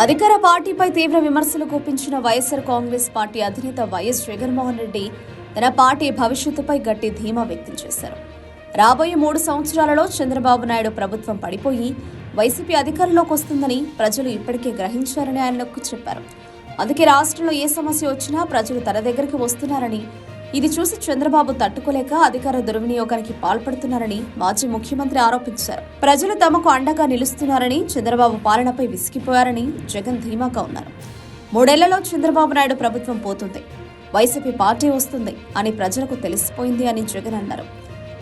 అధికార పార్టీపై తీవ్ర విమర్శలు గుప్పించిన వైఎస్ఆర్ కాంగ్రెస్ పార్టీ అధినేత వైఎస్ జగన్మోహన్ రెడ్డి తన పార్టీ భవిష్యత్తుపై గట్టి ధీమా వ్యక్తం చేశారు. రాబోయే మూడు సంవత్సరాలలో చంద్రబాబు నాయుడు ప్రభుత్వం పడిపోయి వైసీపీ అధికారంలోకి వస్తుందని ప్రజలు ఇప్పటికే గ్రహించారని ఆయన చెప్పారు. అందుకే రాష్ట్రంలో ఏ సమస్య వచ్చినా ప్రజలు తన దగ్గరికి వస్తున్నారని ఇది చూసి చంద్రబాబు తట్టుకోలేక అధికార దుర్వినియోగానికి పాల్పడుతున్నారని మాజీ ముఖ్యమంత్రి ఆరోపించారు. ప్రజలు తమకు అండగా నిలుస్తున్నారని చంద్రబాబు పాలనపై విసిగిపోయారని జగన్ ధీమాగా ఉన్నారు. మూడేళ్ళలో చంద్రబాబు నాయుడు ప్రభుత్వం పోతుంది. వైసీపీ పార్టీ వస్తుంది అని ప్రజలకు తెలిసిపోయింది అని జగన్ అన్నారు.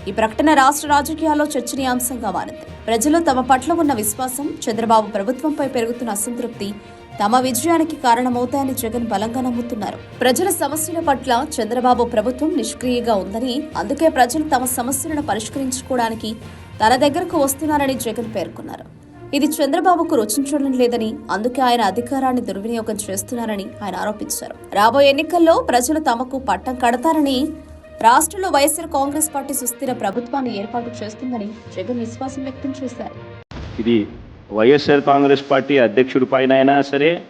ఈ ప్రకటన రాష్ట్ర రాజకీయాల్లో చర్చనీయాంశంగా మారింది. ప్రజలు తమ పట్ల ఉన్న విశ్వాసం చంద్రబాబు ప్రభుత్వంపై పెరుగుతున్న అసంతృప్తి తమ విజయానికి కారణమవుతాయని జగన్ బలంగా నమ్ముతున్నారు. ప్రజల సమస్యల పట్ల చంద్రబాబు ప్రభుత్వం నిష్క్రియంగా ఉందని అందుకే ప్రజలు తమ సమస్యలను పరిష్కరించుకోవడానికి తన దగ్గరకు వస్తున్నారని జగన్ పేర్కొన్నారు. ఇది చంద్రబాబుకు రుచించడం లేదని అందుకే ఆయన అధికారాన్ని దుర్వినియోగం చేస్తున్నారని ఆయన ఆరోపించారు. రాబోయే ఎన్నికల్లో ప్రజలు తమకు పట్టం కడతారని రాష్ట్రంలో వైఎస్ఆర్ కాంగ్రెస్ పార్టీ సుస్థిర ప్రభుత్వాన్ని ఏర్పాటు చేస్తుందని జగన్ విశ్వాసం వ్యక్తం చేశారు. ఇది వైఎస్ఆర్ కాంగ్రెస్ పార్టీ అధ్యక్షుడి పైన అయినా సరే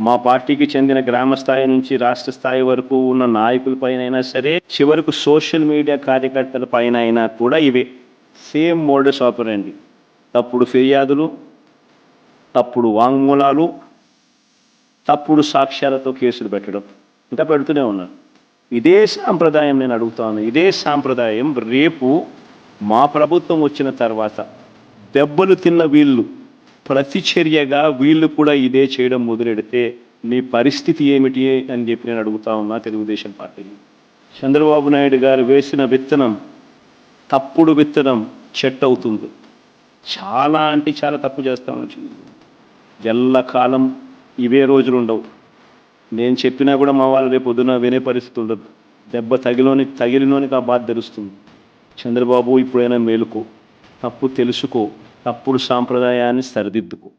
మా పార్టీకి చెందిన గ్రామ స్థాయి నుంచి రాష్ట్ర స్థాయి వరకు ఉన్న నాయకుల పైన అయినా సరే చివరకు సోషల్ మీడియా కార్యకర్తల పైన అయినా కూడా ఇవే. సేమ్ మోడల్స్ ఆపరండి. తప్పుడు ఫిర్యాదులు తప్పుడు వాంగ్మూలాలు తప్పుడు సాక్ష్యాలతో కేసులు పెట్టడం. ఇంకా పెడుతూనే ఉన్నారు ఇదే సాంప్రదాయం నేను అడుగుతాను. ఇదే సాంప్రదాయం రేపు మా ప్రభుత్వం వచ్చిన తర్వాత దెబ్బలు తిన్న వీళ్ళు ప్రతిచర్యగా వీళ్ళు కూడా ఇదే చేయడం మొదలెడితే మీ పరిస్థితి ఏమిటి అని చెప్పి నేను అడుగుతా ఉన్నా తెలుగుదేశం పార్టీని చంద్రబాబు నాయుడు గారు వేసిన విత్తనం తప్పుడు విత్తనం చెట్టు అవుతుంది. చాలా అంటే చాలా తప్పు చేస్తాం ఎల్లకాలం ఇవే రోజులు ఉండవు. నేను చెప్పినా కూడా మా వాళ్ళు రేపు పొద్దున వినే పరిస్థితి ఉండదు. దెబ్బ తగిలోని తగిలినోనికి ఆ బాధ తెలుస్తుంది. చంద్రబాబు ఇప్పుడైనా మేలుకో తప్పు తెలుసుకో తప్పుడు సాంప్రదాయాన్ని సరిదిద్దుకు.